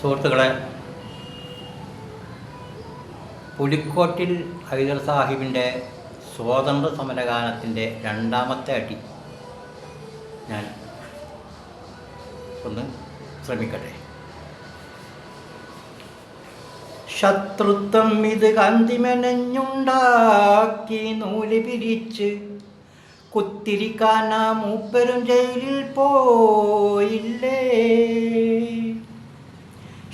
സുഹൃത്തുക്കളെ പുലിക്കോട്ടിൽ ഹൈദർ സാഹിബിന്റെ സ്വാതന്ത്ര്യ സമരഗാനത്തിന്റെ രണ്ടാമത്തെ അടി ഞാൻ ഒന്ന് ശ്രമിക്കട്ടെ. ശത്രുത്വം ഇത് കന്തിമെനഞ്ഞുണ്ടാക്കി നൂൽ പിരിച്ച് കുത്തിരിക്കാനാ മൂപ്പരും ജയിലിൽ പോയില്ലേ?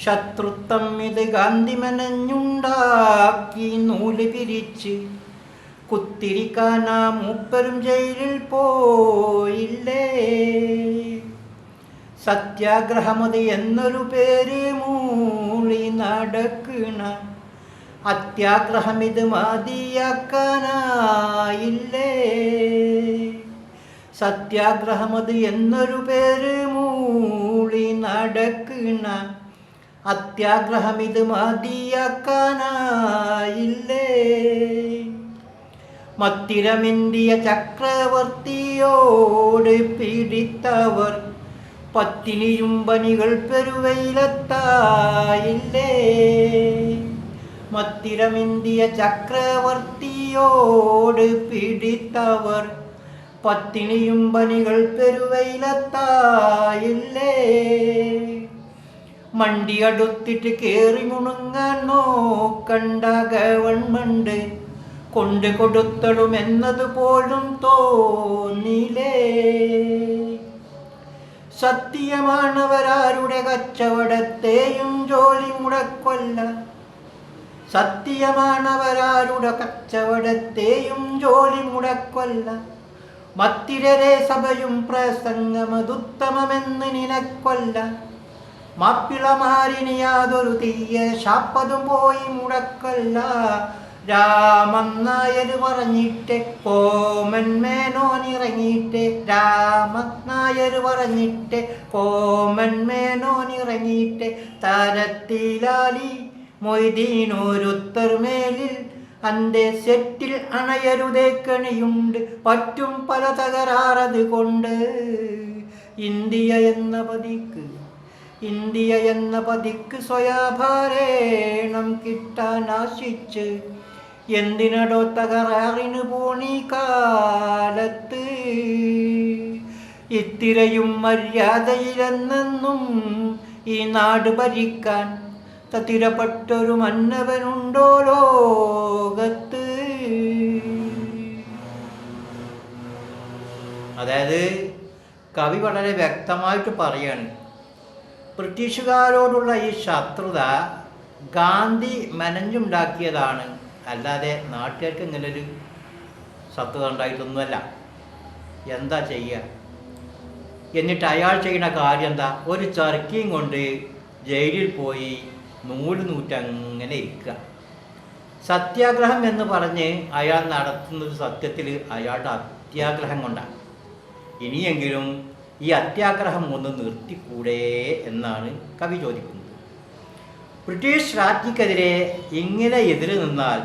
ശത്രുത്വം ഇത് ഗാന്ധിമനഞ്ഞുണ്ടാക്കി നൂൽ പിരിച്ച് കുത്തിരിക്കാനാ മൂപ്പരും ജയിലിൽ പോയില്ലേ? സത്യാഗ്രഹമതി എന്നൊരു പേര് മൂളി നടക്കണ അത്യാഗ്രഹം ഇത് മതിയാക്കാനായില്ലേ? സത്യാഗ്രഹമത് എന്നൊരു പേര് മൂളി നടക്കണ അത്യാഗ്രഹം ഇത് മതിയാക്കാനായില്ലേ മത്തിരമിന്തിയ ചക്രവർത്തിയോട് പിടിത്തവർ പത്തിനിയും പനികൾ പെരുവയിലെത്തായില്ലേ? മത്തിരമിന്തിയ ചക്രവർത്തിയോട് പിടിത്തവർ പത്തിനിയും പനികൾ പെരുവയിലെത്തായില്ലേ? മണ്ടിയടുത്തിട്ട് കേറി മുണുങ്ങാൻ നോക്കണ്ട ഗവൺമെന്റ് കൊണ്ട് കൊടുത്തടും എന്നതുപോലും തോന്നിലേ സത്യമാണവരാരുടെ കച്ചവടത്തെയും ജോലി മുടക്കൊല്ല. സത്യമാണവരാരുടെ കച്ചവടത്തെയും ജോലി മുടക്കൊല്ല. മത്തിരരെ സഭയും പ്രസംഗമതുത്തമമെന്ന് നിനക്കൊല്ല. മാപ്പിളമാരിനി യാതൊരു തീയ ശാപ്പതും പോയി മുടക്കല്ല. രാമനായര് പറഞ്ഞിട്ട് കോമൻ മേനോനിറങ്ങിയിട്ട് രാമൻ നായർ പറഞ്ഞിട്ട് കോമൻ മേനോനിറങ്ങിയിട്ട് തരത്തിലാലി മൊയ്തീനോരുത്തർമേലിൽ അന്റെ സെറ്റിൽ അണയരുതേ കണിയുണ്ട്. പറ്റും പല തകരാറത് കൊണ്ട് ഇന്ത്യ എന്ന പതിക്ക് ഇന്ത്യ എന്ന പതിക്ക് സ്വയാഭാരേണം കിട്ടാൻ ആശിച്ച് എന്തിനടോ തകരാറിന് പോണി കാലത്ത്. ഇത്തിരയും മര്യാദയിലെന്നെന്നും ഈ നാട് ഭരിക്കാൻ തത്തിരപ്പെട്ടൊരു മന്നവനുണ്ടോ ലോകത്ത്? അതായത് കവി വളരെ വ്യക്തമായിട്ട് പറയാണ് ബ്രിട്ടീഷുകാരോടുള്ള ഈ ശത്രുത ഗാന്ധി മെനഞ്ഞുണ്ടാക്കിയതാണ്. അല്ലാതെ നാട്ടുകാർക്ക് ഇങ്ങനെ ഒരു ശത്രുത ഉണ്ടായിട്ടൊന്നുമല്ല. എന്താ ചെയ്യുക എന്നിട്ട് അയാൾ ചെയ്യുന്ന കാര്യം എന്താ? ഒരു ചർക്കിയും കൊണ്ട് ജയിലിൽ പോയി നൂൽ നൂറ്റങ്ങനെ ഇരിക്കുക. സത്യാഗ്രഹം എന്ന് പറഞ്ഞ് അയാൾ നടത്തുന്നത് സത്യത്തിൽ അയാളുടെ അത്യാഗ്രഹം കൊണ്ടാണ്. ഇനിയെങ്കിലും ഈ അത്യാഗ്രഹം ഒന്ന് നിർത്തിക്കൂടെ എന്നാണ് കവി ചോദിക്കുന്നത്. ബ്രിട്ടീഷ് രാജ്ഞിക്കെതിരെ ഇങ്ങനെ എതിര് നിന്നാൽ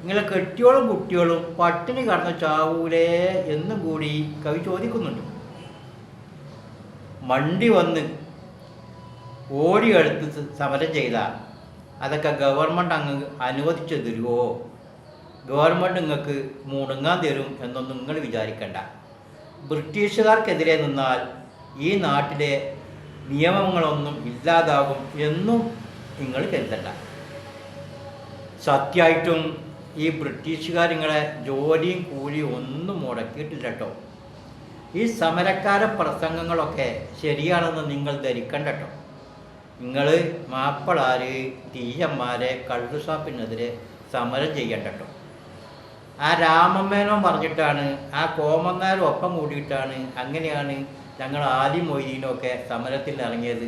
നിങ്ങളെ കെട്ടിയോളും കുട്ടിയോളും പട്ടിണി കടന്നു ചാവൂലേ എന്നും കൂടി കവി ചോദിക്കുന്നുണ്ട്. മണ്ടി വന്ന് ഓടിയെടുത്ത് സമരം ചെയ്താൽ അതൊക്കെ ഗവൺമെന്റ് അങ്ങ് അനുവദിച്ചു തരുമോ ഗവൺമെന്റ് നിങ്ങൾക്ക് മുടങ്ങാൻ തരും എന്നൊന്നും നിങ്ങൾ വിചാരിക്കണ്ട. ബ്രിട്ടീഷുകാർക്കെതിരെ നിന്നാൽ ഈ നാട്ടിലെ നിയമങ്ങളൊന്നും ഇല്ലാതാകും എന്നും നിങ്ങൾ കരുതണ്ട. സത്യമായിട്ടും ഈ ബ്രിട്ടീഷുകാർ നിങ്ങളെ ജോലിയും കൂലിയും ഒന്നും മുടക്കിയിട്ടില്ല കേട്ടോ. ഈ സമരക്കാര പ്രസംഗങ്ങളൊക്കെ ശരിയാണെന്ന് നിങ്ങൾ ധരിക്കണ്ട കേട്ടോ. നിങ്ങൾ മാപ്പിളാർ തീയന്മാരെ കള്ളുഷാപ്പിനെതിരെ സമരം ചെയ്യണ്ട കേട്ടോ. ആ രാമമ്മേനോ പറഞ്ഞിട്ടാണ് ആ കോമന്നാരും ഒപ്പം കൂടിയിട്ടാണ് അങ്ങനെയാണ് ഞങ്ങൾ ആദ്യം മൊയ്തീനൊക്കെ സമരത്തിൽ ഇറങ്ങിയത്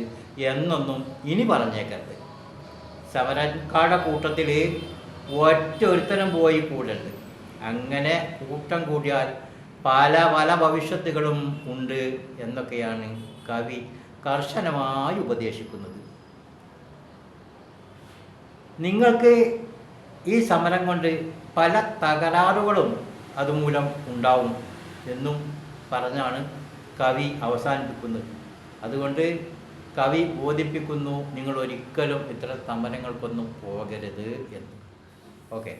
എന്നൊന്നും ഇനി പറഞ്ഞേക്കരുത്. സമരക്കാരുടെ കൂട്ടത്തിൽ ഒറ്റ ഒരുത്തരം പോയി കൂടരുത്. അങ്ങനെ കൂട്ടം കൂടിയാൽ പല പല ഭവിഷ്യത്തുകളും ഉണ്ട് എന്നൊക്കെയാണ് കവി കർശനമായി ഉപദേശിക്കുന്നത്. നിങ്ങൾക്ക് ഈ സമരം കൊണ്ട് പല തകരാറുകളും അതുമൂലം ഉണ്ടാവും എന്നും പറഞ്ഞാണ് കവി അവസാനിപ്പിക്കുന്നത്. അതുകൊണ്ട് കവി ബോധിപ്പിക്കുന്നു നിങ്ങൾ ഒരിക്കലും ഇത്തരം സമരങ്ങൾക്കൊന്നും പോകരുത് എന്ന്. ഓക്കെ.